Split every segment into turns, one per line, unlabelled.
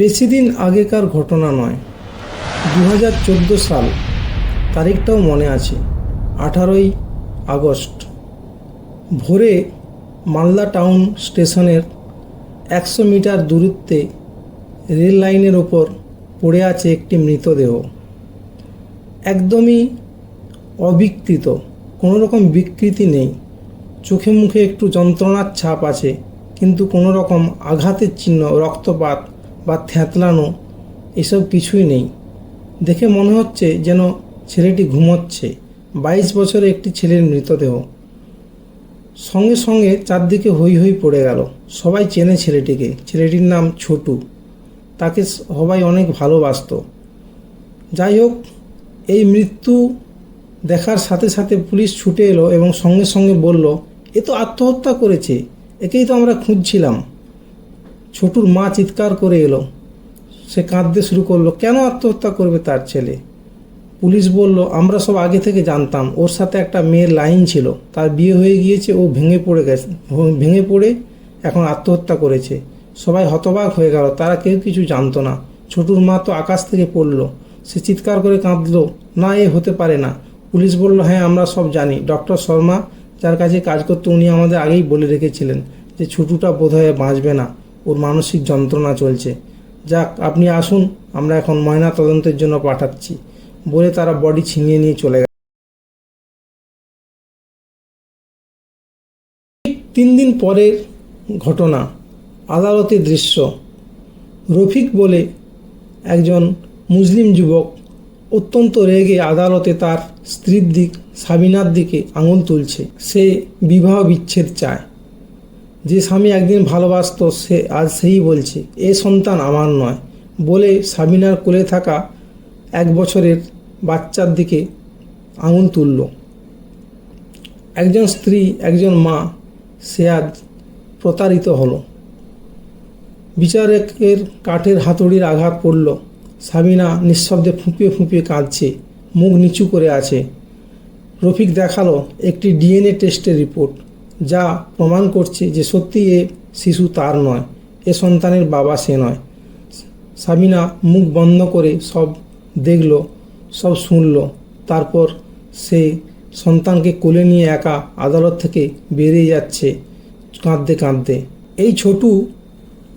বেশি দিন আগেকার ঘটনা নয়। দু হাজার চোদ্দ সাল, তারিখটাও মনে আছে, আঠারোই আগস্ট। ভোরে মালদা টাউন স্টেশনের একশো মিটার দূরত্বে রেল লাইনের ওপর পড়ে আছে একটি মৃতদেহ। একদমই অবিকৃত কোনো রকম বিকৃতি নেই। চোখে মুখে একটু যন্ত্রণার ছাপ আছে, কিন্তু কোনো রকম আঘাতের চিহ্ন, রক্তপাত বা থ্যাতলানো এসব কিছুই নেই। দেখে মনে হচ্ছে যেন ছেলেটি ঘুমোচ্ছে। বাইশ বছরে একটি ছেলের মৃতদেহ। সঙ্গে সঙ্গে চারদিকে হই হই পড়ে গেল। সবাই চেনে ছেলেটিকে। ছেলেটির নাম ছোটু। তাকে সবাই অনেক ভালোবাসত। যাই হোক, এই মৃত্যু দেখার সাথে সাথে পুলিশ ছুটে এলো এবং সঙ্গে সঙ্গে বলল, এ তো আত্মহত্যা করেছে। একেই তো আমরা খুঁজছিলাম। ছোটুর মা চিৎকার করে এলো। সে কাঁদতে শুরু করল, কেন আত্মহত্যা করবে তার ছেলে? পুলিশ বলল, আমরা সব আগে থেকে জানতাম, ওর সাথে একটা মেয়ের লাইন ছিল, তার বিয়ে হয়ে গিয়েছে, ও ভেঙে পড়ে গেছে, ভেঙে পড়ে এখন আত্মহত্যা করেছে। সবাই হতবাক হয়ে গেল, তারা কেউ কিছু জানতো না। ছোটুর মা তো আকাশ থেকে পড়ল, সে চিৎকার করে কাঁদলো, না, এ হতে পারে না। পুলিশ বলল হ্যাঁ আমরা সব জানি, ডক্টর শর্মা, যার কাছে কাজ করতে, উনি আমাদের আগেই বলে রেখেছিলেন যে ছোটুটা বোধহয় বাঁচবে না। ওর মানসিক যন্ত্রণা চলছে। যাক, আপনি আসুন, আমরা এখন ময়না তদন্তের জন্য পাঠাচ্ছি। বলে তারা বডি ছিনিয়ে নিয়ে চলে গেল। তিন দিন পরের ঘটনা আদালতের দৃশ্য। রফিক বলে, একজন মুসলিম যুবক অত্যন্ত রেগে আদালতে তার স্ত্রীর দিক সাবিনার দিকে আঙুল তুলছে। সে বিবাহ বিচ্ছেদ চায়। যে স্বামী একদিন ভালোবাসতো, সে আজ সেই বলছে, এ সন্তান আমার নয়। বলে সাবিনার কোলে থাকা এক বছরের বাচ্চার দিকে আঙুল তুলল। একজন স্ত্রী, একজন মা, সে আজ প্রতারিত হলো। বিচারকের কাঠের হাতুড়ির আঘাত পড়ল। সাবিনা নিঃশব্দে ফুঁপিয়ে ফুঁপিয়ে কাঁদছে, মুখ নিচু করে আছে। রফিক দেখাল, একটি ডিএনএ টেস্টের রিপোর্ট। যা প্রমাণ করছে যে সত্যি এ শিশু তার নয়, এ সন্তানের বাবা সে নয়। সাবিনা মুখ বন্ধ করে সব দেখল, সব শুনল। তারপর সে সন্তানকে কোলে নিয়ে একা আদালত থেকে বেরিয়ে যাচ্ছে কাঁদতে কাঁদতে। এই ছোটু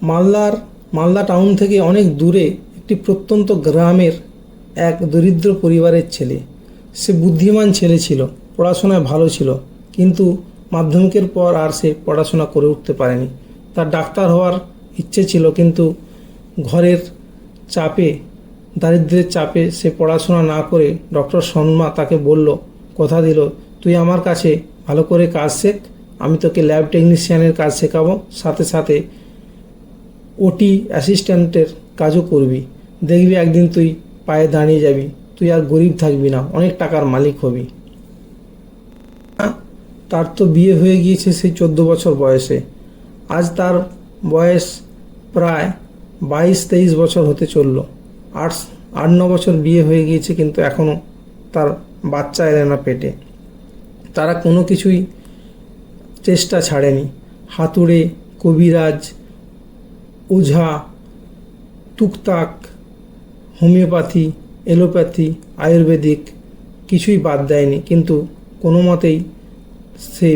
মালদার, মালদা টাউন থেকে অনেক দূরে একটি প্রত্যন্ত গ্রামের এক দরিদ্র পরিবারের ছেলে। সে বুদ্ধিমান ছেলে ছিল, পড়াশোনায় ভালো ছিল, কিন্তু মাধ্যমিকের পর আর সে পড়াশোনা করে উঠতে পারেনি। তার ডাক্তার হওয়ার ইচ্ছে ছিল, কিন্তু ঘরের চাপে, দারিদ্র্যের চাপে সে পড়াশোনা না করে ডক্টর শর্মা তাকে বলল, কথা দিল, তুই আমার কাছে ভালো করে কাজ শেখ, আমি তোকে ল্যাব টেকনিশিয়ানের কাজ শেখাবো, সাথে সাথে ওটি অ্যাসিস্ট্যান্টের কাজও করবি। দেখবি একদিন তুই পায়ে দাঁড়িয়ে যাবি, তুই আর গরিব থাকবি না, অনেক টাকার মালিক হবি। তার তো বিয়ে হয়ে গিয়েছে সেই চোদ্দ বছর বয়সে। আজ তার বয়স প্রায় বাইশ, তেইশ বছর হতে চলল। আট আট, ন বছর বিয়ে হয়ে গিয়েছে কিন্তু এখনও তার বাচ্চা এলে না পেটে। তারা কোনো কিছুই চেষ্টা ছাড়েনি। হাতুড়ে, কবিরাজ, ওঝা টুকতাক হোমিওপ্যাথি, এলোপ্যাথি, আয়ুর্বেদিক কিছুই বাদ দেয়নি। কিন্তু কোনো মতেই সে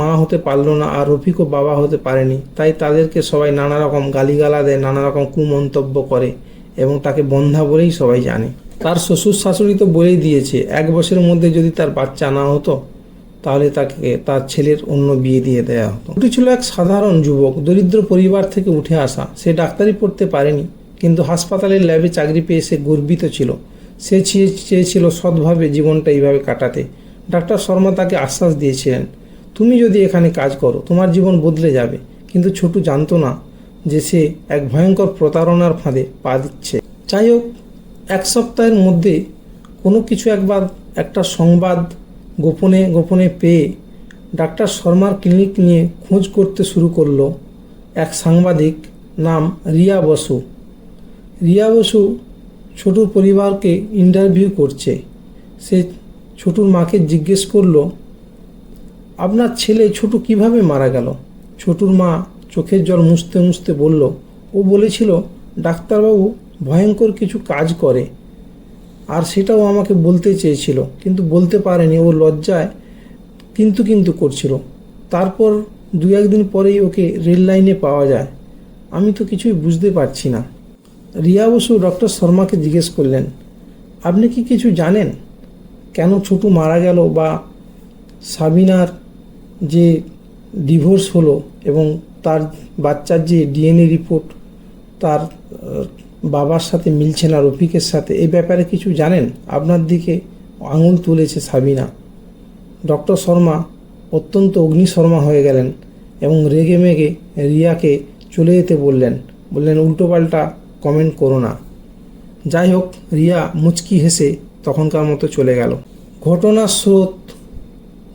মা হতে পারল না আর রফিকও বাবা হতে পারেনি। তাই তাদেরকে সবাই নানা রকম গালিগালা দেয়, নানা রকম কুমন্তব্য করে এবং তাকে বন্ধা বলেই সবাই জানে। তার শ্বশুর শাশুড়ি তো বলেই দিয়েছে, এক বছরের মধ্যে যদি তার বাচ্চা না হতো, তাহলে তাকে, তার ছেলের অন্য বিয়ে দিয়ে দেওয়া হতো। ওটি ছিল এক সাধারণ যুবক, দরিদ্র পরিবার থেকে উঠে আসা। সে ডাক্তারি পড়তে পারেনি, কিন্তু হাসপাতালের ল্যাবে চাকরি পেয়ে সে গর্বিত ছিল। সে চেয়েছিল সৎভাবে জীবনটা এইভাবে কাটাতে। ডাক্তার শর্মা তাকে আশ্বাস দিয়েছিলেন, তুমি যদি এখানে কাজ করো, তোমার জীবন বদলে যাবে। কিন্তু ছোটু জানতো না যে সে এক ভয়ঙ্কর প্রতারণার ফাঁদে পা দিচ্ছে। যাই হোক এক সপ্তাহের মধ্যে কোনো কিছু একবার একটা সংবাদ গোপনে গোপনে পেয়ে ডাক্তার শর্মার ক্লিনিক নিয়ে খোঁজ করতে শুরু করল এক সাংবাদিক নাম রিয়া বসু। রিয়া বসু ছোটুর পরিবারকে ইন্টারভিউ করছে। সে ছোটুর মাকে জিজ্ঞেস করল, আপনার ছেলে ছোটু কীভাবে মারা গেল? ছোটুর মা চোখের জল মুছতে মুছতে বলল, ও বলেছিল, ডাক্তারবাবু ভয়ঙ্কর কিছু কাজ করে, আর সেটাও আমাকে বলতে চেয়েছিল, কিন্তু বলতে পারেনি। ও লজ্জায় কিন্তু কিন্তু করছিল। তারপর দু একদিন পরেই ওকে রেল লাইনে পাওয়া যায়। আমি তো কিছুই বুঝতে পারছি না। রিয়া বসু ডক্টর শর্মাকে জিজ্ঞেস করলেন, আপনি কি কিছু জানেন? কেন ছোটু মারা গেল বা সাবিনার যে ডিভোর্স হলো এবং তার বাচ্চার যে ডিএনএ রিপোর্ট তার বাবার সাথে মিলছে না রফিকের সাথে এই ব্যাপারে কিছু জানেন? আপনার দিকে আঙুল তুলেছে সাবিনা। ডক্টর শর্মা অত্যন্ত অগ্নি শর্মা হয়ে গেলেন এবং রেগে মেগে রিয়াকে চলে যেতে বললেন। বললেন, উল্টোপাল্টা কমেন্ট করো না। যাই হোক, রিয়া মুচকি হেসে তখনকার মতো চলে গেল। ঘটনার স্রোত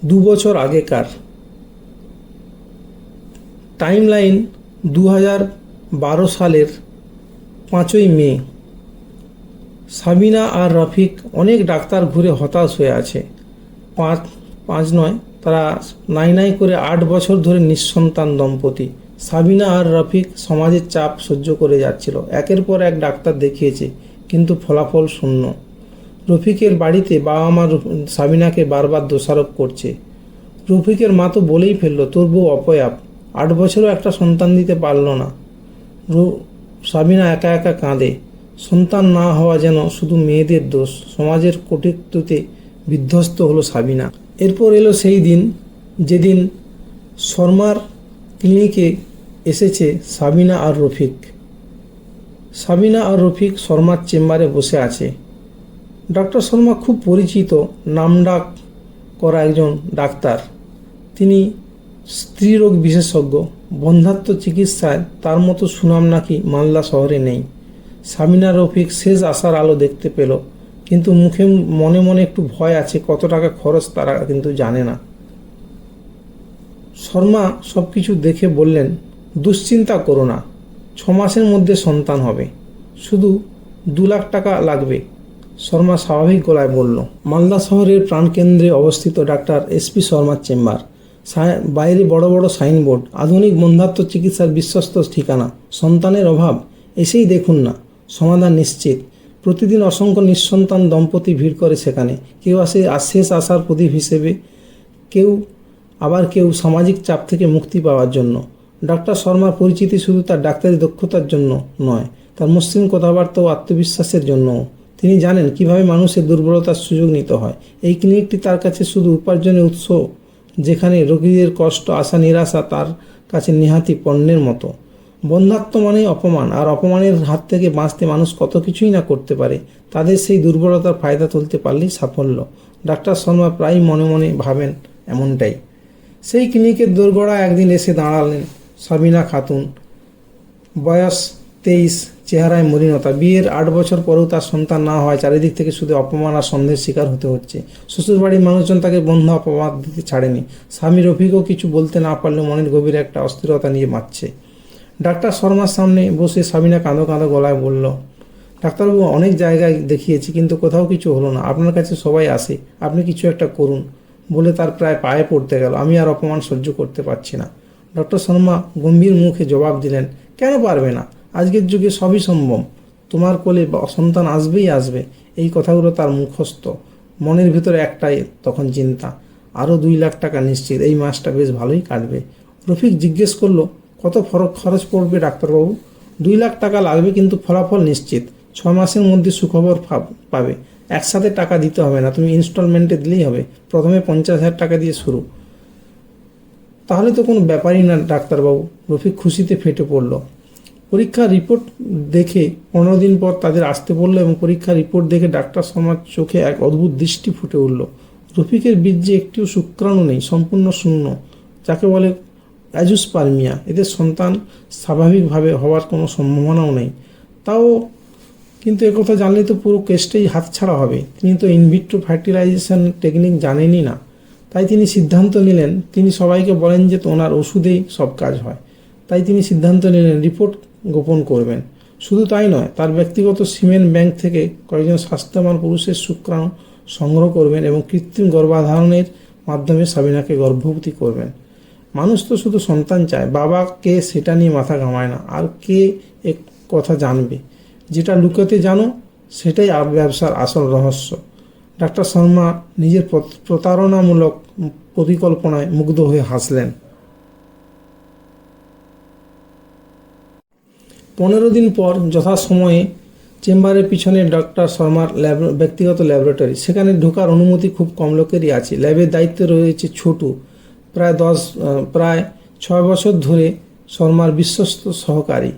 দু বছর আগেকার। টাইমলাইন দু হাজার বারো সালের পাঁচই মে। সাবিনা আর রফিক অনেক ডাক্তার ঘুরে হতাশ হয়ে আছে। পাঁচ পাঁচ নয়, তারা নাই নাই করে আট বছর ধরে নিঃসন্তান দম্পতি। সাবিনা আর রফিক সমাজের চাপ সহ্য করে যাচ্ছিল। একের পর এক ডাক্তার দেখিয়েছে, কিন্তু ফলাফল শূন্য। রফিকের বাড়িতে বাবা মা সাবিনাকে বারবার দোষারোপ করছে। রফিকের মা তো বলেই ফেলল, তোর বউ অপয়াপ, আট বছরও একটা সন্তান দিতে পারল না। সাবিনা একা একা কাঁদে, সন্তান না হওয়া যেন শুধু মেয়েদের দোষ, সমাজের কটিত্বতে বিধ্বস্ত হলো সাবিনা। এরপর এলো সেই দিন, যেদিন শর্মার ক্লিনিকে এসেছে সাবিনা আর রফিক। সাবিনা আর রফিক শর্মার চেম্বারে বসে আছে। ডক্টর শর্মা খুব পরিচিত, নামডাক করা একজন ডাক্তার। তিনি স্ত্রীরোগ বিশেষজ্ঞ, বন্ধাত্ম চিকিৎসায় তার মতো সুনাম নাকি মালদা শহরে নেই। সামিনা রফিক শেষ আসার আলো দেখতে পেল, কিন্তু মুখে মনে মনে একটু ভয় আছে কত টাকা খরচ তারা কিন্তু জানে না। শর্মা সব কিছু দেখে বললেন, দুশ্চিন্তা করো না, ছ মাসের মধ্যে সন্তান হবে। শুধু দু লাখ টাকা লাগবে। শর্মা স্বাভাবিক গলায় বলল, মালদা শহরের প্রাণকেন্দ্রে অবস্থিত ডাক্তার এসপি শর্মার চেম্বার। বাইরে বড় বড় সাইনবোর্ড, আধুনিক বন্ধাত্ম চিকিৎসার বিশ্বস্ত ঠিকানা। সন্তানের অভাব, এসেই দেখুন না। সমাধান নিশ্চিত। প্রতিদিন অসংখ্য নিঃসন্তান দম্পতি ভিড় করে সেখানে। কেউ আসে শেষ আসার প্রদীপ হিসেবে। কেউ, আবার কেউ সামাজিক চাপ থেকে মুক্তি পাওয়ার জন্য। ডাক্তার শর্মার পরিচিতি শুধু তার ডাক্তারি দক্ষতার জন্য নয়, তার মসৃণ কথাবার্তা ও আত্মবিশ্বাসের জন্যও। তিনি জানেন কীভাবে মানুষের দুর্বলতার সুযোগ নিতে হয়। এই ক্লিনিকটি তার কাছে শুধু উপার্জনের উৎস, যেখানে রোগীদের কষ্ট, আশা, নিরাশা তার কাছে নিহাতি পণ্যের মতো। বন্ধাত্ম মানে অপমান, আর অপমানের হাত থেকে বাঁচতে মানুষ কত কিছুই না করতে পারে, তাদের সেই দুর্বলতার ফায়দা তুলতে পারলেই সাফল্য। ডাক্তার শর্মা প্রায় মনে মনে ভাবেন এমনটাই। সেই ক্লিনিকের দোরগোড়া একদিন এসে দাঁড়ালেন সাবিনা খাতুন। বয়স তেইশ চেহারায় মলিনতা। বিয়ের আট বছর পরেও তার সন্তান না হয় চারিদিক থেকে শুধু অপমান আর সন্দেহের শিকার হতে হচ্ছে। শ্বশুরবাড়ির মানুষজন তাকে বন্ধ অপমান দিতে ছাড়েনি। স্বামী রফিকও কিছু বলতে না পারলে মনের গভীরে একটা অস্থিরতা নিয়ে মারছে ডাক্তার শর্মার সামনে বসে সাবিনা কাঁদো কাঁদো গলায় বলল, ডাক্তারবাবু, অনেক জায়গায় দেখিয়েছি, কিন্তু কোথাও কিছু হলো না। আপনার কাছে সবাই আসে, আপনি কিছু একটা করুন। বলে তার প্রায় পায়ে পড়তে গেল। আমি আর অপমান সহ্য করতে পারছি না। ডক্টর শর্মা গম্ভীর মুখে জবাব দিলেন, কেন পারবে না? আজকের যুগে সবই সম্ভব। তোমার কোলে সন্তান আসবেই আসবে, এই কথাগুলো তার মুখস্থ। মনের ভিতরে একটাই তখন চিন্তা আরও দুই লাখ টাকা নিশ্চিত, এই মাসটা বেশ ভালোই কাটবে। রফিক জিজ্ঞেস করল, কত ফরক খরচ পড়বে ডাক্তারবাবু? দুই লাখ টাকা লাগবে কিন্তু ফলাফল নিশ্চিত, ছ মাসের মধ্যে সুখবর পাবে। একসাথে টাকা দিতে হবে না, তুমি ইনস্টলমেন্টে দিলেই হবে, প্রথমে পঞ্চাশ হাজার টাকা দিয়ে শুরু। তাহলে তো কোনো ব্যাপারই না ডাক্তারবাবু, রফিক খুশিতে ফেটে পড়ল। পরীক্ষার রিপোর্ট দেখে পনেরো দিন পর তাদের আসতে বলল এবং পরীক্ষার রিপোর্ট দেখে ডাক্তার সমাজ চোখে এক অদ্ভুত দৃষ্টি ফুটে উঠল। রফিকের বীর্যে একটিও শুক্রাণু নেই, সম্পূর্ণ শূন্য, যাকে বলে অ্যাজুসপার্মিয়া। এদের সন্তান স্বাভাবিকভাবে হওয়ার কোনো সম্ভাবনাও নেই। তাও কিন্তু একথা জানলে তো পুরো কেসটাই হাতছাড়া হবে। তিনি তো ইনভিট্রো ফার্টিলাইজেশন টেকনিক জানেনই না। তাই তিনি সিদ্ধান্ত নিলেন, তিনি সবাইকে বলেন যে ওনার ওষুধেই সব কাজ হয়। তাই তিনি সিদ্ধান্ত নিলেন, রিপোর্ট গোপন করবেন। শুধু তাই নয়, তার ব্যক্তিগত সিমেন্ট ব্যাংক থেকে কয়েকজন স্বাস্থ্যবান পুরুষের শুক্রাণু সংগ্রহ করবেন এবং কৃত্রিম গর্ভাধারণের মাধ্যমে সাবিনাকে গর্ভবতী করবেন। মানুষ তো শুধু সন্তান চায়, বাবা কে সেটা নিয়ে মাথা ঘামায় না, আর কে এ কথা জানবে? যেটা লুকাতে জানো, সেটাই ব্যবসার আসল রহস্য। ডাক্তার শর্মা নিজের প্রতারণামূলক পরিকল্পনায় মুগ্ধ হয়ে হাসলেন। পনেরো দিন পর যথাসময়ে চেম্বারের পিছনে ডক্টর শর্মার ল্যাব ব্যক্তিগত ল্যাবরেটরি। সেখানে ঢোকার অনুমতি খুব কম লোকেরই আছে। ল্যাবের দায়িত্বে রয়েছে ছোটু। প্রায় দশ প্রায় ছয় বছর ধরে শর্মার বিশ্বস্ত সহকারী।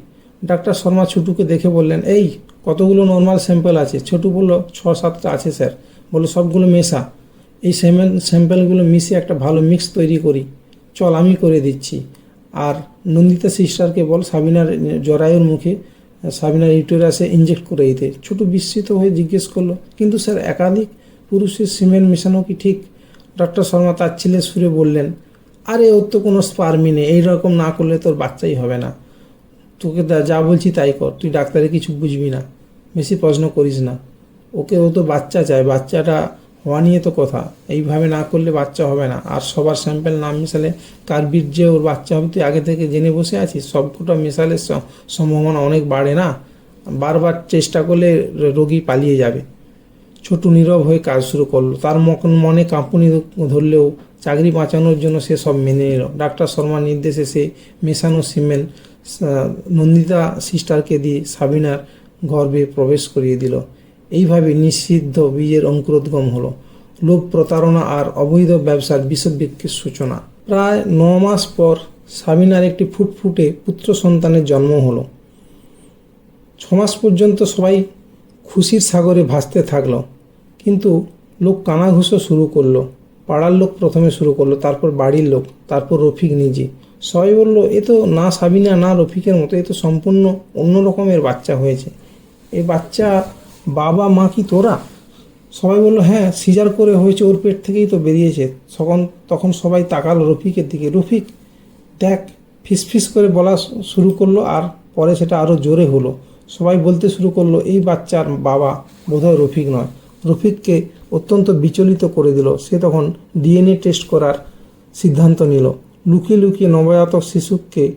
ডাক্তার শর্মা ছোটুকে দেখে বললেন, এই, কতগুলো নর্মাল স্যাম্পেল আছে? ছোটু বলল, ছ, সাতটা আছে, স্যার। বলে সবগুলো মেশা। এই স্যাম্পল স্যাম্পলগুলো মিশে একটা ভালো মিক্স তৈরি করি। চল, আমি করে দিচ্ছি। আর নন্দিতা সিস্টারকে বল, সাবিনার জরায়ুর মুখে সাবিনার ইউটেরাসে ইনজেক্ট করে দিতে। ছোট বিস্মিত হয়ে জিজ্ঞেস করল, কিন্তু স্যার, একাধিক পুরুষের সিমেন্ট মেশানো কি ঠিক? ডক্টর শর্মা তার ছেলে সুরে বললেন, আরে, ওর তো কোনো স্পার্মি নেই এইরকম না করলে তোর বাচ্চাই হবে না। তোকে যা বলছি তাই কর, তুই ডাক্তারে কিছু বুঝবি না। বেশি প্রশ্ন করিস না। ওকে ও তো বাচ্চা চায়, বাচ্চাটা হওয়া নিয়ে তো কথা। এইভাবে না করলে বাচ্চা হবে না। আর সবার স্যাম্পেল না মিশালে কার বীর্যে ওর বাচ্চা হবে। তুই আগে থেকে জেনে বসে আছিস? সবকটা মেশালে সম্ভাবনা অনেক বাড়ে না? বারবার চেষ্টা করলে রোগী পালিয়ে যাবে। ছোটু নীরব হয়ে কাজ শুরু করল। তার মনে কাঁপুনি ধরলেও চাকরি বাঁচানোর জন্য সে সব মেনে নিল। ডাক্তার শর্মার নির্দেশে সে মেশানো সিমেন্ট আহ, নন্দিতা সিস্টারকে দিয়ে সাবিনার গর্ভে প্রবেশ করিয়ে দিল। এইভাবে নিষিদ্ধ বীজের অঙ্কুরোদ্গম হলো। লোভ প্রতারণা আর অবৈধ ব্যবসার বিষবৃক্ষের সূচনা। প্রায় ন মাস পর সাবিনার একটি ফুটফুটে পুত্র সন্তানের জন্ম হলো। ছমাস পর্যন্ত সবাই খুশির সাগরে ভাসতে থাকল, কিন্তু লোক কানাঘুষো শুরু করল। পাড়ার লোক প্রথমে শুরু করল, তারপর বাড়ির লোক, তারপর রফিক নিজে। সবাই বলল, এ তো না সাবিনা না রফিকের মতো, এ তো সম্পূর্ণ অন্য রকমের বাচ্চা হয়েছে। এই বাচ্চা বাবা, মা কি তোরা? সবাই বলল হ্যাঁ সিজার করে হয়েছে, ওর পেট থেকেই তো বেরিয়েছে। তখন তখন সবাই তাকালো রফিকের দিকে। রফিক, দেখ, ফিসফিস করে বলা শুরু করল আর পরে সেটা আরও জোরে হলো। সবাই বলতে শুরু করল, এই বাচ্চার বাবা বোধহয় রফিক নয়। রফিককে অত্যন্ত বিচলিত করে দিল। সে তখন ডিএনএ টেস্ট করার সিদ্ধান্ত নিল। লুকিয়ে লুকিয়ে নবজাতক শিশুকে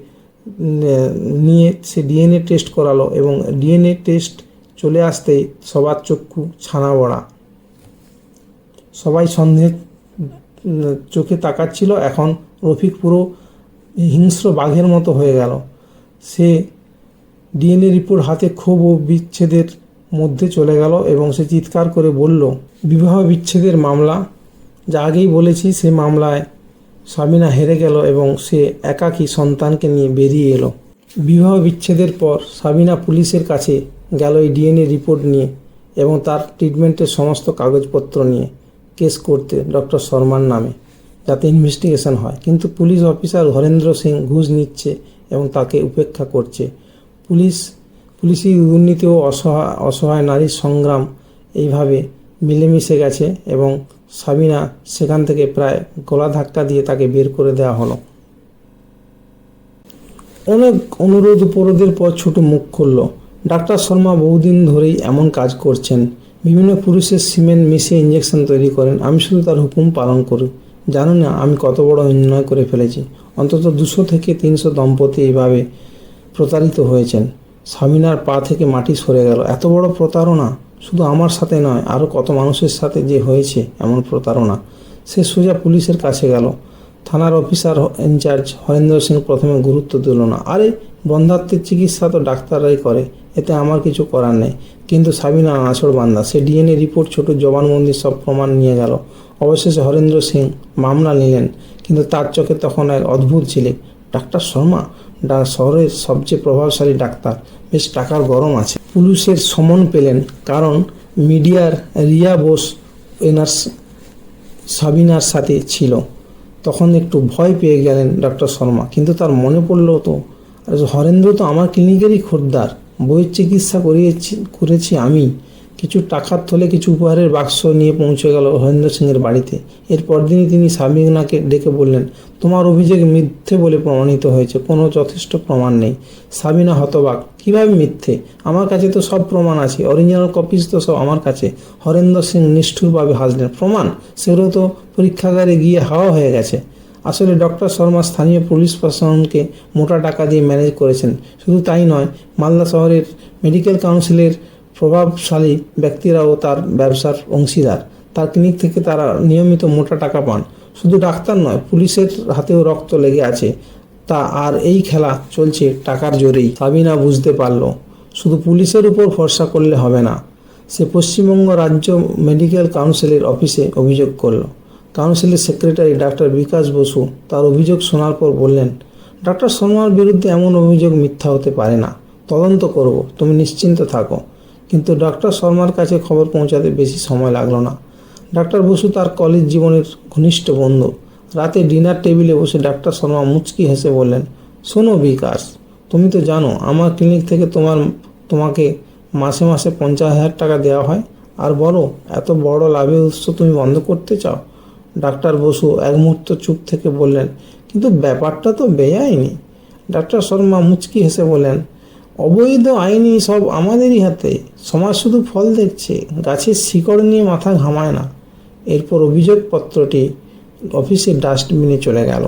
নিয়ে সে ডিএনএ টেস্ট করালো এবং ডিএনএ টেস্ট চলে আসতে সবার চক্ষু ছানা বড়া সবাই সন্দেহ উম, চোখে তাকাচ্ছিল। এখন রফিক পুরো হিংস্র বাঘের মতো হয়ে গেল। সে ডিএনএ রিপোর্ট হাতে ক্ষোভ ও বিচ্ছেদের মধ্যে চলে গেল এবং সে চিৎকার করে বলল বিবাহ বিচ্ছেদের মামলা? যা আগেই বলেছি সে মামলায় সাবিনা হেরে গেল এবং সে একাকী সন্তানকে নিয়ে বেরিয়ে এলো। বিবাহ বিচ্ছেদের পর সাবিনা পুলিশের কাছে গেল এই ডিএনএ রিপোর্ট নিয়ে এবং তার ট্রিটমেন্টের সমস্ত কাগজপত্র নিয়ে কেস করতে ডক্টর শর্মার নামে, যাতে ইনভেস্টিগেশন হয়। কিন্তু পুলিশ অফিসার হরেন্দ্র সিং ঘুষ নিচ্ছে এবং তাকে উপেক্ষা করছে। পুলিশ, পুলিশি দুর্নীতি ও অসহায় অসহায় নারীর সংগ্রাম এইভাবে মিলেমিশে গেছে এবং সাবিনা সেখান থেকে প্রায় গলা ধাক্কা দিয়ে তাকে বের করে দেওয়া হলো। অনেক অনুরোধ উপরোধের পর ছোট মুখ খুলল। ডাক্তার শর্মা বহুদিন ধরেই এমন কাজ করছেন। বিভিন্ন পুরুষের সিমেন্ট মিশিয়ে ইঞ্জেকশন তৈরি করেন। আমি শুধু তার হুকুম পালন করি। জানো না, আমি কত বড় অন্যায় করে ফেলেছি। অন্তত দুশো থেকে তিনশো দম্পতি এইভাবে প্রতারিত হয়েছেন। সামিনার পা থেকে মাটি সরে গেল। এত বড় প্রতারণা? শুধু আমার সাথে নয় আরও কত মানুষের সাথে যে হয়েছে এমন প্রতারণা? সে সোজা পুলিশের কাছে গেল। থানার অফিসার ইনচার্জ হরেন্দ্র সিং প্রথমে গুরুত্ব দিল না। আরে, বন্ধাত্মের চিকিৎসা তো ডাক্তাররাই করে, এতে আমার কিছু করার নেই। কিন্তু সাবিনা আঁচড় বান্দা, সে ডিএনএ রিপোর্ট ছোট জবানবন্দি সব প্রমাণ নিয়ে গেল। অবশেষে হরেন্দ্র সিং মামলা নিলেন, কিন্তু তার চোখে তখন এক অদ্ভুত ছিলে ডাক্তার শর্মা? ডা, শহরের সবচেয়ে প্রভাবশালী ডাক্তার। বেশ, টাকার গরম আছে। পুলিশের সমন পেলেন, কারণ মিডিয়ার রিয়া বোস, এনার সাবিনার সাথে ছিল। তখন একটু ভয় পেয়ে গেলেন ডক্টর শর্মা। কিন্তু তার মনে পড়ল তো হরেন্দ্র তো আমার ক্লিনিকেরই খোদ্দার, বইয়ের চিকিৎসা করিয়েছি, করেছি আমি। কিছু টাকার থলে কিছু উপহারের বাক্স নিয়ে পৌঁছে গেল হরেন্দ্র সিংয়ের বাড়িতে। এরপর দিনই তিনি সাবিনাকে ডেকে বললেন, তোমার অভিযোগ মিথ্যে বলে প্রমাণিত হয়েছে, কোনো যথেষ্ট প্রমাণ নেই। সাবিনা হতবাক, কীভাবে মিথ্যে? আমার কাছে তো সব প্রমাণ আছে অরিজিনাল কপিস তো সব আমার কাছে। হরেন্দ্র সিং নিষ্ঠুরভাবে হাসলেন, প্রমাণ? সেগুলো তো পরীক্ষাগারে গিয়ে হাওয়া হয়ে গেছে। আসলে ডক্টর শর্মা স্থানীয় পুলিশ প্রশাসনকে মোটা টাকা দিয়ে ম্যানেজ করেছেন। শুধু তাই নয়, মালদা শহরের মেডিকেল কাউন্সিলের প্রভাবশালী ব্যক্তিরাও তার ব্যবসার অংশীদার। তার ক্লিনিক থেকে তারা নিয়মিত মোটা টাকা পান। শুধু ডাক্তার নয়, পুলিশের হাতেও রক্ত লেগে আছে। তা আর এই খেলা চলছে টাকার জোরেই। সাবিনা বুঝতে পারল, শুধু পুলিশের উপর ভরসা করলে হবে না। সে পশ্চিমবঙ্গ রাজ্য মেডিকেল কাউন্সিলের অফিসে অভিযোগ করল। কাউন্সিলের সেক্রেটারি ডাক্তার বিকাশ বসু তার অভিযোগ শোনার পর বললেন, ডাক্তার শর্মার বিরুদ্ধে এমন অভিযোগ মিথ্যা হতে পারে না। তদন্ত করব। তুমি নিশ্চিন্ত থাকো। কিন্তু ডক্টর শর্মার কাছে খবর পৌঁছাতে বেশি সময় লাগল না। ডাক্তার বসু তার কলেজ জীবনের ঘনিষ্ঠ বন্ধু। রাতে ডিনার টেবিলে বসে ডাক্তার শর্মা মুচকি হেসে বললেন, শোনো বিকাশ, তুমি তো জানো আমার ক্লিনিক থেকে তোমার, তোমাকে মাসে মাসে পঞ্চাশ হাজার টাকা দেওয়া হয়। আর বলো, এত বড় লাভের উৎস তুমি বন্ধ করতে চাও? ডাক্তার বসু এক মুহূর্ত চুপ থেকে বললেন, কিন্তু ব্যাপারটা তো বেআইনি ডাক্তার শর্মা মুচকি হেসে বললেন অবৈধ আইনি সব আমাদেরই হাতে। সমাজ শুধু ফল দেখছে, গাছের শিকড় নিয়ে মাথা ঘামায় না। এরপর অভিযোগপত্রটি অফিসের ডাস্টবিনে চলে গেল।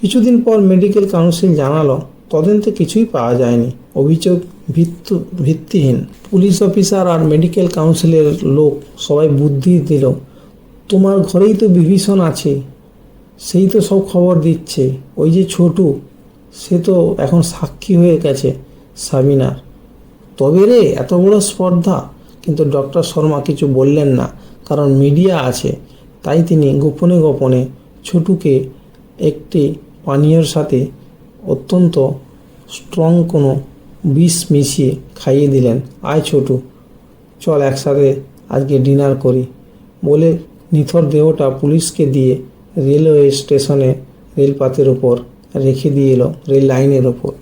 কিছুদিন পর মেডিকেল কাউন্সিল জানালো, তদন্তে কিছুই পাওয়া যায়নি। অভিযোগ ভিত্তু, ভিত্তিহীন। পুলিশ অফিসার আর মেডিকেল কাউন্সিলের লোক সবাই বুদ্ধি দিল, তোমার ঘরেই তো বিভীষণ আছে, সেই তো সব খবর দিচ্ছে। ওই যে ছোটু, সে তো এখন সাক্ষী হয়ে গেছে। সাবিনার তবে রে, এত বড় স্পর্ধা? কিন্তু ডক্টর শর্মা কিছু বললেন না, কারণ মিডিয়া আছে। তাই তিনি গোপনে গোপনে ছোটুকে একটি পানীয়র সাথে অত্যন্ত স্ট্রং কোনো বিষ মিশিয়ে খাইয়ে দিলেন। আয় ছোটু, চল একসাথে আজকে ডিনার করি। বলে নিথর দেহটা পুলিশকে দিয়ে রেলওয়ে স্টেশনে রেলপাতের ওপর রেখে দিয়ে এলো, রেল লাইনের ওপর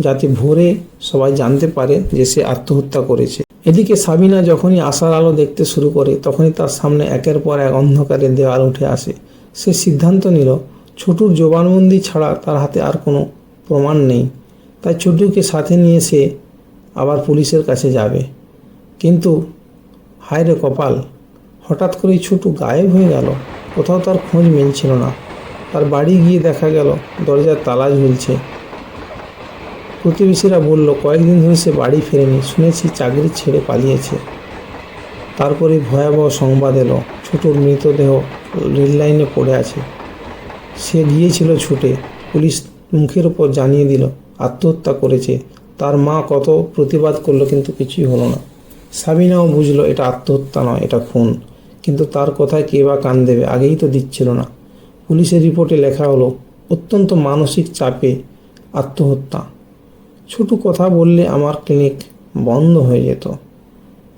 যাতে ভোরে সবাই জানতে পারে যে সে আত্মহত্যা করেছে। এদিকে সাবিনা যখনই আশার আলো দেখতে শুরু করে, তখনই তার সামনে একের পর এক অন্ধকারের দেওয়াল উঠে আসে। সে সিদ্ধান্ত নিল, ছোটুর জবানবন্দি ছাড়া তার হাতে আর কোনো প্রমাণ নেই। তাই ছোটুকে সাথে নিয়ে সে আবার পুলিশের কাছে যাবে। কিন্তু, হায় রে কপাল, হঠাৎ করেই ছোটু গায়েব হয়ে গেল। কোথাও তার খোঁজ মিলছিল না। তার বাড়ি গিয়ে দেখা গেল, দরজার তালা ঝুলছে। প্রতিবেশীরা বলল, কয়েকদিন ধরে সে বাড়ি ফেরেনি। শুনেছি চাকরি ছেড়ে পালিয়েছে। তারপরে ভয়াবহ সংবাদ এলো, ছোটোর মৃতদেহ রেল লাইনে পড়ে আছে। সে গিয়েছিল ছুটে। পুলিশ মুখের ওপর জানিয়ে দিল, আত্মহত্যা করেছে। তার মা কত প্রতিবাদ করল কিন্তু কিছুই হলো না। সাবিনাও বুঝলো, এটা আত্মহত্যা নয়, এটা খুন। কিন্তু তার কথায় কে বা কান দেবে, আগেই তো দিচ্ছিল না। পুলিশের রিপোর্টে লেখা হলো, অত্যন্ত মানসিক চাপে আত্মহত্যা। ছোট কথা বললে আমার ক্লিনিক বন্ধ হয়ে যেত।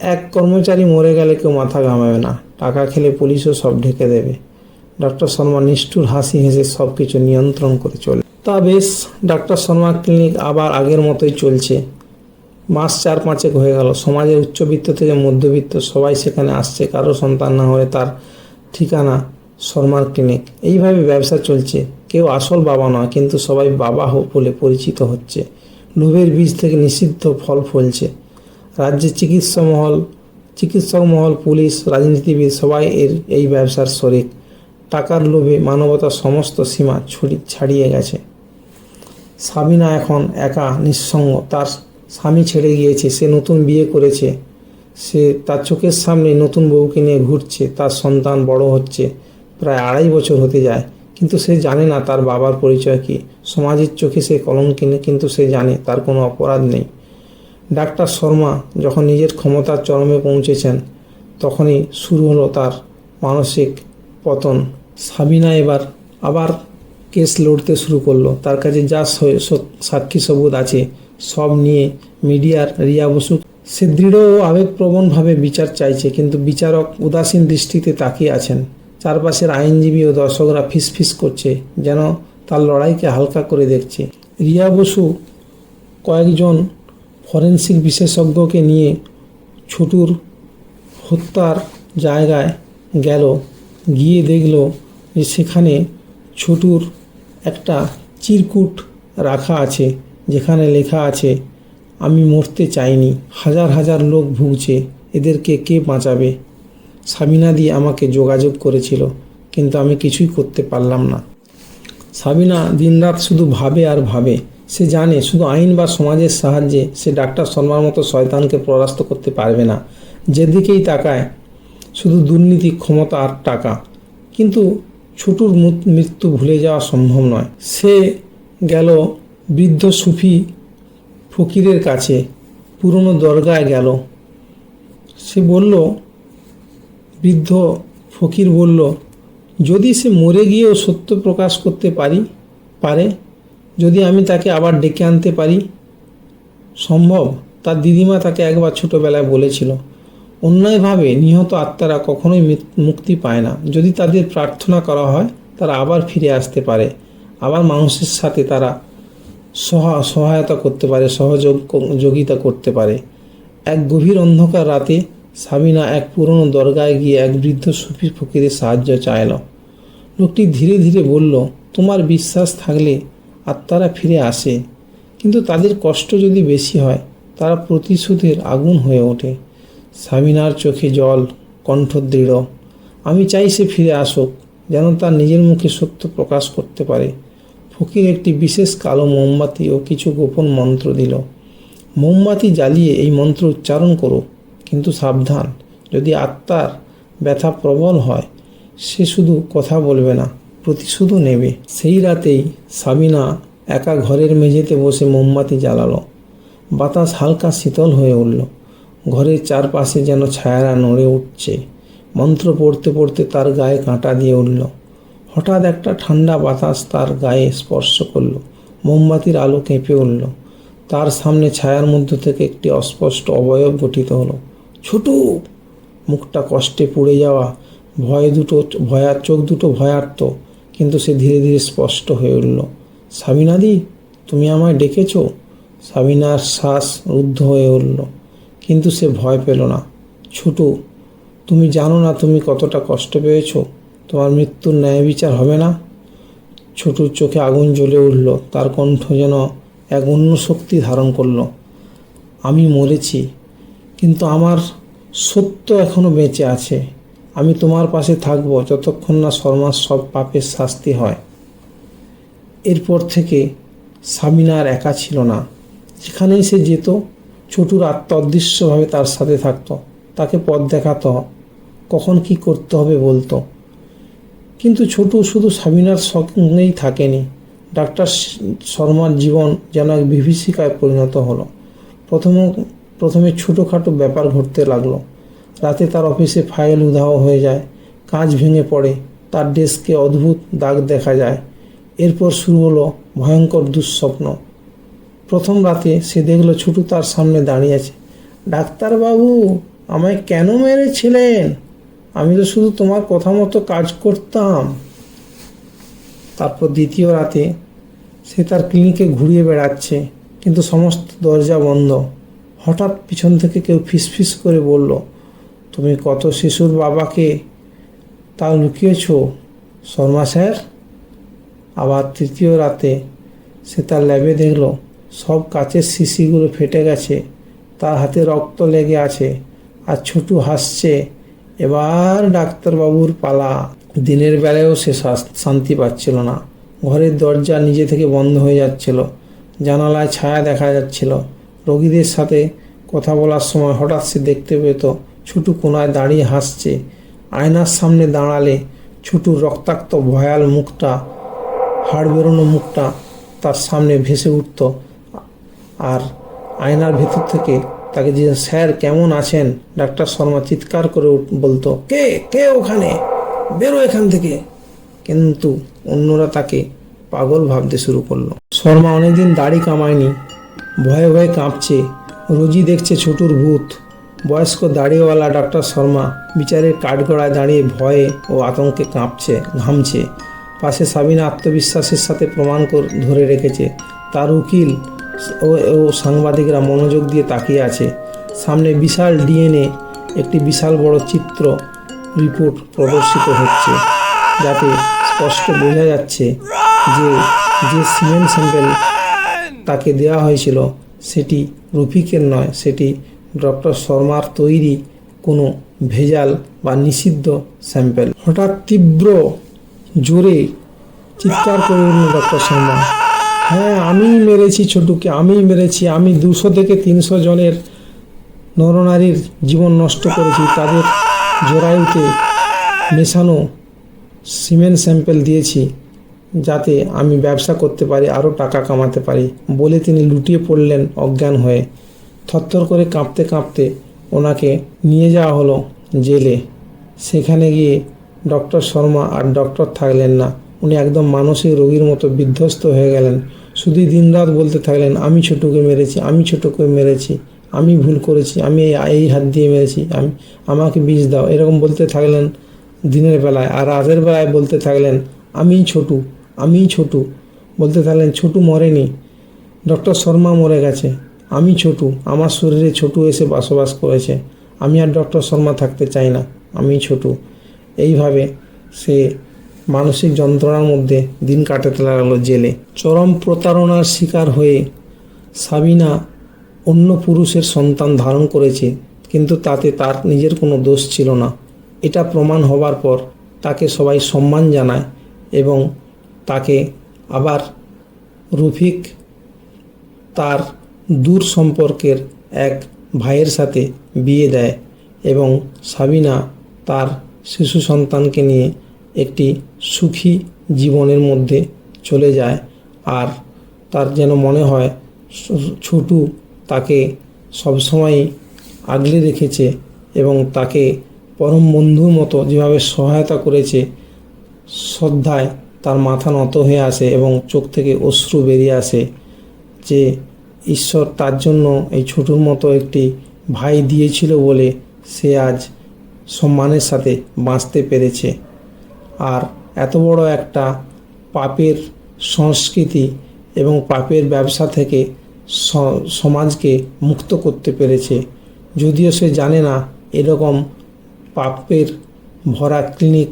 এক কর্মচারী মরে গেলে কেউ মাথা ঘামাবে না। টাকা খেলে পুলিশও সব ঢেকে দেবে। ডক্টর শর্মা নিষ্ঠুর হাসি হেসে সব কিছু নিয়ন্ত্রণ করে চলে। তা বেশ, ডাক্তার শর্মা ক্লিনিক আবার আগের মতোই চলছে। মাস চার পাঁচেক হয়ে গেল। সমাজের উচ্চবিত্ত থেকে মধ্যবিত্ত সবাই সেখানে আসছে। কারও সন্তান না হয়ে তার ঠিকানা শর্মার ক্লিনিক এইভাবে ব্যবসা চলছে। কেউ আসল বাবা নয়, কিন্তু সবাই বাবা হোক বলে পরিচিত হচ্ছে। লোভের বীজ থেকে নিষিদ্ধ ফল ফলছে। রাজ্যের চিকিৎসা মহল, চিকিৎসক মহল, পুলিশ, রাজনীতিবিদ সবাই এর এই ব্যবসার শরিক। টাকার লোভে মানবতার সমস্ত সীমা ছড়ি ছাড়িয়ে গেছে। সাবিনা এখন একা, নিঃসঙ্গ। তার স্বামী ছেড়ে গিয়েছে, সে নতুন বিয়ে করেছে। সে তার চোখের সামনে নতুন বউকে নিয়ে ঘুরছে। তার সন্তান বড় হচ্ছে। প্রায় আড়াই বছর হতে যায়। কিন্তু সে জানে না তার বাবার পরিচয় কি। সমাজের চোখে সে কলঙ্কিনে কিন্তু সে জানে তার কোনো অপরাধ নেই। ডাক্তার শর্মা যখন নিজের ক্ষমতার চরমে পৌঁছেছেন, তখনই শুরু হলো তার মানসিক পতন। সাবিনা এবার আবার কেস লড়তে শুরু করল। তার কাছে যা সাক্ষী সবুত আছে, সব নিয়ে মিডিয়ার রিয়া বসু সে দৃঢ় ও আবেগপ্রবণভাবে বিচার চাইছে, কিন্তু বিচারক উদাসীন দৃষ্টিতে তাকিয়ে আছেন। চারপাশের আইনজীবী ও দর্শকরা ফিসফিস করছে, যেন তার লড়াইকে হালকা করে দেখছে। রিয়া বসু কয়েকজন ফরেন্সিক বিশেষজ্ঞকে নিয়ে ছোটুর হত্যার জায়গায় গেল। গিয়ে দেখল যে সেখানে ছোটুর একটা চিরকুট রাখা আছে, যেখানে লেখা আছে, আমি মরতে চাইনি। হাজার হাজার লোক ভুগছে, এদেরকে কে বাঁচাবে? সাবিনা দিয়ে আমাকে যোগাযোগ করেছিল, কিন্তু আমি কিছুই করতে পারলাম না। সাবিনা দিনরাত শুধু ভাবে আর ভাবে। সে জানে শুধু আইন বা সমাজের সাহায্যে সে ডাক্তার শর্মার মতো শয়তানকে পরাস্ত করতে পারবে না। যেদিকেই তাকায়, শুধু দুর্নীতি, ক্ষমতা আর টাকা। কিন্তু ছোটুর মৃত্যু ভুলে যাওয়া সম্ভব নয়। সে গেল বৃদ্ধ সুফি ফকিরের কাছে, পুরনো দরগায় গেল। সে বলল বৃদ্ধ ফকির বলল, যদি সে মরে গিয়েও সত্য প্রকাশ করতে পারি, পারে, যদি আমি তাকে আবার ডেকে আনতে পারি? সম্ভব তার দিদিমা তাকে একবার ছোটোবেলায় বলেছিল। অন্যায়ভাবে নিহত আত্মারা কখনোই মুক্তি পায় না। যদি তাদের প্রার্থনা করা হয়, তারা আবার ফিরে আসতে পারে। আবার মানুষের সাথে তারা সহা, সহায়তা করতে পারে, সহযোগ, যোগিতা করতে পারে। এক গভীর অন্ধকার রাতে সাবিনা এক পুরনো দরগায় গিয়ে এক বৃদ্ধ সুফি ফকিরের সাহায্য চাইল। লোকটি ধীরে ধীরে বলল, তোমার বিশ্বাস থাকলে আত্মারা ফিরে আসে, কিন্তু তাদের কষ্ট যদি বেশি হয়, তারা প্রতিশোধের আগুন হয়ে ওঠে। সাবিনার চোখে জল, কণ্ঠ দৃঢ়। আমি চাই সে ফিরে আসুক, যেন তার নিজের মুখে সত্য প্রকাশ করতে পারে। ফকির একটি বিশেষ কালো মোমবাতি ও কিছু গোপন মন্ত্র দিল। মোমবাতি জ্বালিয়ে এই মন্ত্র উচ্চারণ করো। কিন্তু সাবধান। যদি আত্মার ব্যথা প্রবল হয়, সে শুধু কথা বলবে না, প্রতিশোধও নেবে। সেই রাতেই সাবিনা একা ঘরের মেঝেতে বসে মোমবাতি জ্বালালো। বাতাস হালকা শীতল হয়ে উঠল। ঘরের চারপাশে যেন ছায়ারা নড়ে উঠছে। মন্ত্র পড়তে পড়তে তার গায়ে কাঁটা দিয়ে উঠল। হঠাৎ একটা ঠান্ডা বাতাস তার গায়ে স্পর্শ করল। মোমবাতির আলো কেঁপে উঠল। তার সামনে ছায়ার মধ্য থেকে একটি অস্পষ্ট অবয়ব গঠিত হলো। ছোটু। মুখটা কষ্টে পুড়ে যাওয়া। ভয় দুটো, ভয়ার চোখ দুটো ভয়ার্ত। কিন্তু সে ধীরে ধীরে স্পষ্ট হয়ে উঠল, সাবিনাদি, তুমি আমায় ডেকেছ? সাবিনার শ্বাস রুদ্ধ হয়ে উঠল, কিন্তু সে ভয় পেল না। ছোটু, তুমি জানো না তুমি কতটা কষ্ট পেয়েছ? তোমার মৃত্যুর ন্যায় বিচার হবে না? ছোটুর চোখে আগুন জ্বলে উঠল, তার কণ্ঠ যেন এক অন্য শক্তি ধারণ করল। আমি মরেছি কিন্তু আমার সত্য এখনও বেঁচে আছে। আমি তোমার পাশে থাকব যতক্ষণ না শর্মার সব পাপের শাস্তি হয়। এরপর থেকে সাবিনা আর একা ছিল না। যেখানেই সে যেত ছোটুর আত্মা অদৃশ্যভাবে তার সাথে থাকতো। তাকে পথ দেখাতো, কখন কি করতে হবে বলতো। কিন্তু ছোটু শুধু সাবিনার সঙ্গেই থাকেনি। ডাক্তার শর্মার জীবন যেন এক বিভীষিকায় পরিণত হলো। প্রথম প্রথমে ছোটোখাটো ব্যাপার ঘটতে লাগল। রাতে তার অফিসে ফাইল উধাও হয়ে যায় কাঁচ ভেঙে পড়ে, তার ডেস্কে অদ্ভুত দাগ দেখা যায়। এরপর শুরু হলো ভয়ঙ্কর দুঃস্বপ্ন। প্রথম রাতে সে দেখল ছোটু তার সামনে দাঁড়িয়ে আছে। ডাক্তারবাবু, আমায় কেন মেরেছিলেন? আমি তো শুধু তোমার কথা মতো কাজ করতাম। তারপর দ্বিতীয় রাতে সে তার ক্লিনিকে ঘুরিয়ে বেড়াচ্ছে, কিন্তু সমস্ত দরজা বন্ধ। হঠাৎ পিছন থেকে কেউ ফিসফিস করে বলল, তুমি কত শিশুর বাবাকে তা লুকিয়েছ, শর্মা স্যার? আবার তৃতীয় রাতে সে তার ল্যাবে দেখল, সব কাচের শিশিগুলো ফেটে গেছে, তার হাতে রক্ত লেগে আছে, আর ছোটু হাসছে, এবার ডাক্তারবাবুর পালা। দিনের বেলায়ও সে শান্তি পাচ্ছিল না। ঘরের দরজা নিজে থেকে বন্ধ হয়ে যাচ্ছিল, জানালায় ছায়া দেখা যাচ্ছিল। রোগীদের সাথে কথা বলার সময় হঠাৎ সে দেখতে পেত ছোটু কোনায় দাঁড়িয়ে হাসছে। আয়নার সামনে দাঁড়ালে ছোটুর রক্তাক্ত ভয়াল মুখটা, হাড় বেরোনো মুখটা তার সামনে ভেসে উঠত। আর আয়নার ভেতর থেকে তাকে যে স্যার, কেমন আছেন? ডাক্তার শর্মা চিৎকার করে বলতো, কে কে ওখানে? বেরো এখান থেকে। কিন্তু অন্যরা তাকে পাগল ভাবতে শুরু করল। শর্মা অনেকদিন দাড়ি কামায়নি। ভয়ে ভয়ে কাঁপছে। রোজই দেখছে ছোটুর ভূত। বয়স্ক দাড়িওয়ালা ডাক্তার শর্মা বিচারের কাঠগড়ায় দাঁড়িয়ে ভয়ে ও আতঙ্কে কাঁপছে, ঘামছে। পাশে সাবিনা আত্মবিশ্বাসের সাথে প্রমাণ ধরে রেখেছে। তার উকিল ও ও সাংবাদিকরা মনোযোগ দিয়ে তাকিয়ে আছে। সামনে বিশাল ডিএনএ, একটি বিশাল বড় চিত্র রিপোর্ট প্রদর্শিত হচ্ছে। যাতে স্পষ্ট বোঝা যাচ্ছে যে যে সিমেন্ট স্যাম্পেল তাকে দেওয়া হয়েছিল, সেটি রফিকের নয়, সেটি ডক্টর শর্মার তৈরি কোনো ভেজাল বা নিষিদ্ধ স্যাম্পেল। হঠাৎ তীব্র জোরে চিৎকার করে উঠল ডক্টর শর্মা। হ্যাঁ আমিই মেরেছি ছোটুকে, আমিই মেরেছি, আমি দুশো থেকে তিনশো জনের নরনারীর জীবন নষ্ট করেছি, তাদের জরায়ুতে মেশানো সিমেন্ট স্যাম্পেল দিয়েছি। যাতে আমি ব্যবসা করতে পারি আরও টাকা কামাতে পারি বলে তিনি লুটিয়ে পড়লেন অজ্ঞান হয়ে। থরথর করে কাঁপতে কাঁপতে ওনাকে নিয়ে যাওয়া হলো জেলে। সেখানে গিয়ে ডক্টর শর্মা আর ডক্টর থাকলেন না। উনি একদম মানসিক রোগীর মতো বিধ্বস্ত হয়ে গেলেন। শুধু দিনরাত বলতে থাকলেন, আমি ছোটকে মেরেছি, আমি ছোটকে মেরেছি, আমি ভুল করেছি, আমি এই- হাত দিয়ে মেরেছি, আমি, আমাকে বিষ দাও। এরকম বলতে থাকলেন দিনের বেলায়। আর রাতের বেলায় বলতে থাকলেন, আমিই ছোটু। আমিই ছোটু। বলতে থাকলেন ছোটু মরেনি। ডক্টর শর্মা মরে গেছে। আমি ছোটু। আমার শরীরে ছোটু এসে বসবাস করেছে। আমি আর ডক্টর শর্মা থাকতে চাই না। আমি ছোটু। এইভাবে সে মানসিক যন্ত্রণার মধ্যে দিন কাটাতে লাগল জেলে। চরম প্রতারণার শিকার হয়ে সাবিনা অন্য পুরুষের সন্তান ধারণ করেছে, কিন্তু তাতে তার নিজের কোনো দোষ ছিল না। এটা প্রমাণ হবার পর তাকে সবাই সম্মান জানায় এবং তাকে আবার রফিক তার দূর সম্পর্কের এক ভাইয়ের সাথে বিয়ে দেয় এবং সাবিনা তার শিশু সন্তানকে নিয়ে একটি সুখী জীবনের মধ্যে চলে যায় আর তার যেন মনে হয় ছোটু তাকে সবসময় আগলে রেখেছে এবং তাকে পরম বন্ধুর মতো যেভাবে সহায়তা করেছে, শ্রদ্ধায় তার মাথা নত হয়ে আসে এবং চোখ থেকে অশ্রু বেরিয়ে আসে যে ঈশ্বর তার জন্য এই ছোটুর মতো একটি ভাই দিয়েছিল বলে সে আজ সম্মানের সাথে বাঁচতে পেরেছে। আর এত বড় একটা পাপের সংস্কৃতি এবং পাপের ব্যবসা থেকে সমাজকে মুক্ত করতে পেরেছে। যদিও সে জানে না এরকম পাপের ভরা ক্লিনিক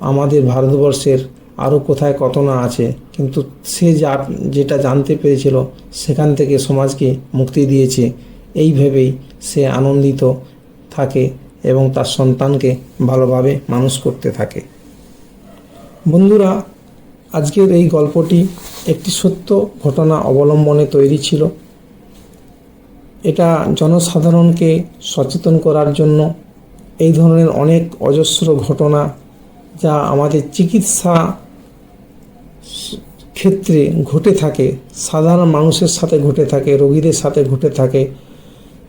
আমাদের ভারতবর্ষের আরও কোথায় কত না আছে। কিন্তু সে যা, যেটা জানতে পেরেছিল, সেখান থেকে সমাজকে মুক্তি দিয়েছে। এই ভেবেই সে আনন্দিত থাকে এবং তার সন্তানকে ভালোভাবে মানুষ করতে থাকে। বন্ধুরা, আজকের এই গল্পটি একটি সত্য ঘটনা অবলম্বনে তৈরি ছিল। এটা জনসাধারণকে সচেতন করার জন্য এই ধরনের অনেক অজস্র ঘটনা যা আমাদের চিকিৎসা ক্ষেত্রে ঘটে থাকে, সাধারণ মানুষের সাথে ঘটে থাকে, রোগীদের সাথে ঘটে থাকে,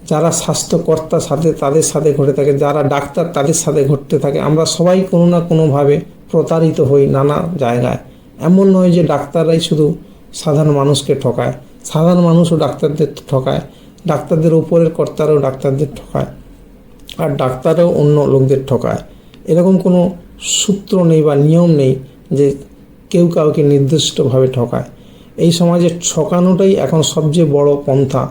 যারা স্বাস্থ্যকর্তার সাথে তাদের সাথে ঘটে থাকে, যারা ডাক্তার তাদের সাথে ঘটতে থাকে, আমরা সবাই কোনো না কোনোভাবে প্রতারিত হই নানা জায়গায়। এমন নয় যে ডাক্তাররাই শুধু সাধারণ মানুষকে ঠকায়, সাধারণ মানুষও ডাক্তারদের ঠকায়, ডাক্তারদের উপরের কর্তারাও ডাক্তারদের ঠকায়, আর ডাক্তারও অন্য লোকদের ঠকায়। এরকম কোনো সূত্র নেই বা নিয়ম নেই যে কেউ কাউকে নির্দিষ্টভাবে ঠকায়। এই সমাজে ঠকানোটাই এখন সবচেয়ে বড় পন্থা।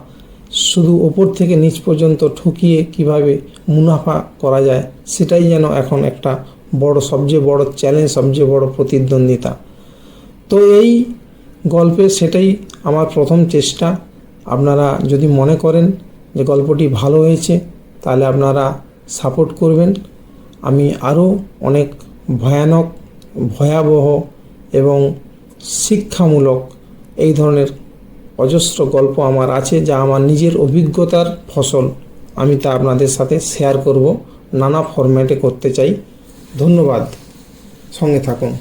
শুধু ওপর থেকে নিচ পর্যন্ত ঠকিয়ে কীভাবে মুনাফা করা যায়, সেটাই যেন এখন একটা বড়, সবচেয়ে বড় চ্যালেঞ্জ সবচেয়ে বড় প্রতিদ্বন্দ্বিতা। তো এই গল্পে সেটাই আমার প্রথম চেষ্টা। আপনারা যদি মনে করেন যে গল্পটি ভালো হয়েছে, তাহলে আপনারা সাপোর্ট করবেন। আমি আরও অনেক ভয়ানক, ভয়াবহ এবং শিক্ষামূলক এই ধরনের অজস্র গল্প আমার আছে যা আমার নিজের অভিজ্ঞতার ফসল। আমি তা আপনাদের সাথে শেয়ার করব। নানা ফরম্যাটে করতে চাই। ধন্যবাদ। সঙ্গে থাকুন।